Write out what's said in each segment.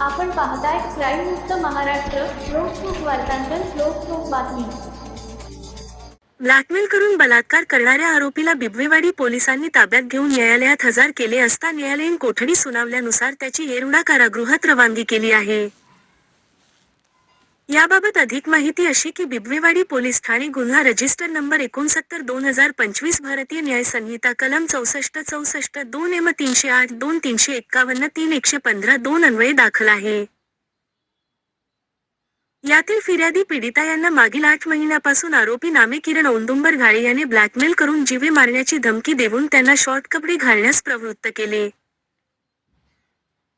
आपण पाहताय क्राईम मुक्त महाराष्ट्र लोकसुख वार्तांकन लोकसुख बातमी. ब्लॅकमेल करून बलात्कार करणाऱ्या आरोपीला बिबवेवाडी पोलिसांनी ताब्यात घेऊन न्यायालयात हजर केले असता न्यायालयीन कोठडी सुनावल्यानुसार त्याची येरुडा कारागृहात रवानगी केली आहे. याबाबत अधिक माहिती अशी की बिबवेवाडी पोलीस ठाणे गुन्हा रजिस्टर नंबर एकोणसत्तर दोन हजार पंचवीस भारतीय न्याय संहिता कलम चौसष्ट चौसष्ट दोन एम तीनशे आठ दोन तीनशे एक्कावन्न तीन एकशे पंधरा दोन अन्वये दाखल आहे. यातील फिर्यादी पीडिता यांना मागील आठ महिन्यापासून आरोपी नामे किरण औंदुंबर घाळे याने ब्लॅकमेल करून जीवे मारण्याची धमकी देऊन त्यांना शॉर्ट कपडे घालण्यास प्रवृत्त केले.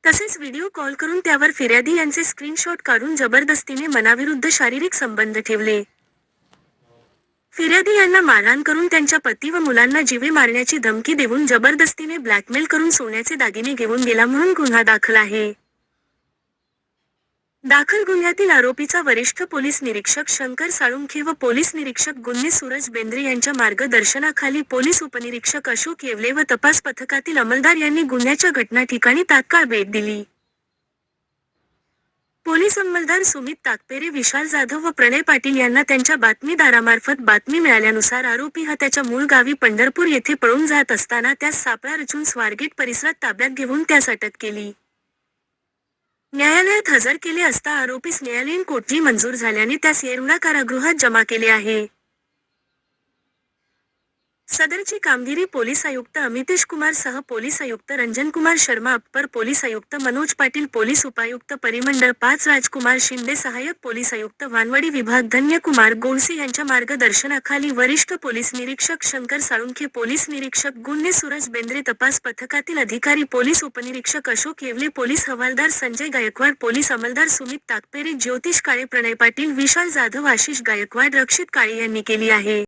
तसेच व्हिडिओ कॉल करून त्यावर फिर्यादी यांचे स्क्रीनशॉट काढून जबरदस्तीने मनाविरुद्ध शारीरिक संबंध ठेवले. फिर्यादी यांना मारहाण करून त्यांच्या पती व मुलांना जीवे मारण्याची धमकी देऊन जबरदस्तीने ब्लॅकमेल करून सोन्याचे दागिने घेऊन गेला म्हणून गुन्हा दाखल आहे. दाखल गुन्ह्यातील आरोपीचा वरिष्ठ पोलीस निरीक्षक शंकर साळुंखे व पोलीस निरीक्षक गुन्हे सूरज बेंद्रे यांच्या मार्गदर्शनाखाली पोलीस उपनिरीक्षक अशोक येवले व तपास पथकातील अंमलदार यांनी गुन्ह्याच्या घटना ठिकाणी तात्काळ भेट दिली. पोलीस अंमलदार सुमित ताकपेरे विशाल जाधव व प्रणय पाटील यांना त्यांच्या बातमीदारामार्फत बातमी मिळाल्यानुसार आरोपी हा त्याच्या मूळ गावी पंढरपूर येथे पळून जात असताना त्यास सापळा रचून स्वारगेट परिसरात ताब्यात घेऊन त्यास अटक केली. न्यायालयात हजर केले असता आरोपीस न्यायालयीन कोठडी मंजूर झाल्याने त्यास येरवडा कारागृहात जमा केले आहे. सदरची कामगिरी पोलीस आयुक्त अमितेश कुमार सह पोलीस आयुक्त रंजन कुमार शर्मा अप्पर पोलीस आयुक्त मनोज पाटील पोलीस उपायुक्त परिमंडळ पाच राजकुमार शिंदे सहाय्यक पोलीस आयुक्त वानवडी विभाग धन्यकुमार गोडसे यांच्या मार्गदर्शनाखाली वरिष्ठ पोलीस निरीक्षक शंकर साळुंखे पोलीस निरीक्षक गुन्हे सूरज बेंद्रे तपास पथकातील अधिकारी पोलीस उपनिरीक्षक अशोक येवले पोलीस हवालदार संजय गायकवाड पोलीस अंमलदार सुमित ताकपेरे ज्योतिष काळे प्रणय पाटील विशाल जाधव आशिष गायकवाड रक्षित काळे यांनी केली आहे.